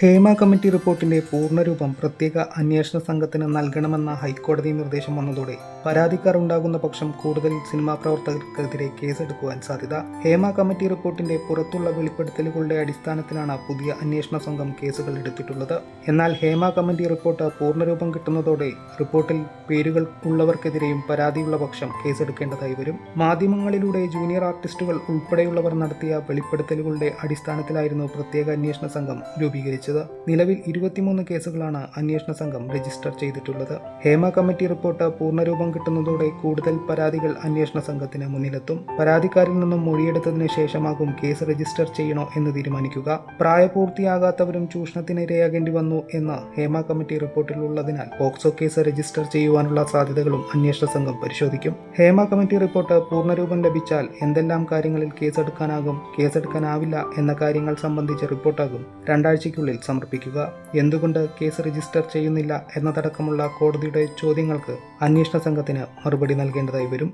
Hema committee റിപ്പോർട്ടിന്റെ പൂർണരൂപം പ്രത്യേക അന്വേഷണ സംഘത്തിന് നൽകണമെന്ന ഹൈക്കോടതി നിർദ്ദേശം വന്നതോടെ പരാതിക്കാർ ഉണ്ടാകുന്ന പക്ഷം കൂടുതൽ സിനിമാ പ്രവർത്തകർക്കെതിരെ കേസെടുക്കുവാൻ സാധ്യത. ഹേമ കമ്മിറ്റി റിപ്പോർട്ടിന്റെ പുറത്തുള്ള വെളിപ്പെടുത്തലുകളുടെ അടിസ്ഥാനത്തിലാണ് പുതിയ അന്വേഷണ സംഘം കേസുകൾ എടുത്തിട്ടുള്ളത്. എന്നാൽ ഹേമ കമ്മിറ്റി റിപ്പോർട്ട് പൂർണരൂപം കിട്ടുന്നതോടെ റിപ്പോർട്ടിൽ പേരുകൾ ഉള്ളവർക്കെതിരെയും പരാതിയുള്ള പക്ഷം കേസെടുക്കേണ്ടതായി വരും. മാധ്യമങ്ങളിലൂടെ ജൂനിയർ ആർട്ടിസ്റ്റുകൾ ഉൾപ്പെടെയുള്ളവർ നടത്തിയ വെളിപ്പെടുത്തലുകളുടെ അടിസ്ഥാനത്തിലായിരുന്നു പ്രത്യേക അന്വേഷണ സംഘം രൂപീകരിച്ചത്. നിലവിൽ ഇരുപത്തിമൂന്ന് കേസുകളാണ് അന്വേഷണ സംഘം രജിസ്റ്റർ ചെയ്തിട്ടുള്ളത്. ഹേമ കമ്മിറ്റി റിപ്പോർട്ട് പൂർണരൂപം കിട്ടുന്നതോടെ കൂടുതൽ പരാതികൾ അന്വേഷണ സംഘത്തിന് മുന്നിലെത്തും. പരാതിക്കാരിൽ നിന്നും മൊഴിയെടുത്തതിനു ശേഷമാകും കേസ് രജിസ്റ്റർ ചെയ്യണോ എന്ന് തീരുമാനിക്കുക. പ്രായപൂർത്തിയാകാത്തവരും ചൂഷണത്തിനിരയാകേണ്ടി വന്നു എന്ന് ഹേമ കമ്മിറ്റി റിപ്പോർട്ടിലുള്ളതിനാൽ പോക്സോ കേസ് രജിസ്റ്റർ ചെയ്യുവാനുള്ള സാധ്യതകളും അന്വേഷണ സംഘം പരിശോധിക്കും. ഹേമ കമ്മിറ്റി റിപ്പോർട്ട് പൂർണരൂപം ലഭിച്ചാൽ എന്തെല്ലാം കാര്യങ്ങളിൽ കേസെടുക്കാനാകും കേസെടുക്കാനാവില്ല എന്ന കാര്യങ്ങൾ സംബന്ധിച്ച റിപ്പോർട്ടാകും. രണ്ടാഴ്ചയ്ക്കുള്ളിൽ സമർപ്പിക്കുക. എന്തുകൊണ്ട് കേസ് രജിസ്റ്റർ ചെയ്യുന്നില്ല എന്നതടക്കമുള്ള കോടതിയുടെ ചോദ്യങ്ങൾക്ക് അന്വേഷണ സംഘത്തിന് മറുപടി നൽകേണ്ടതായി വരും.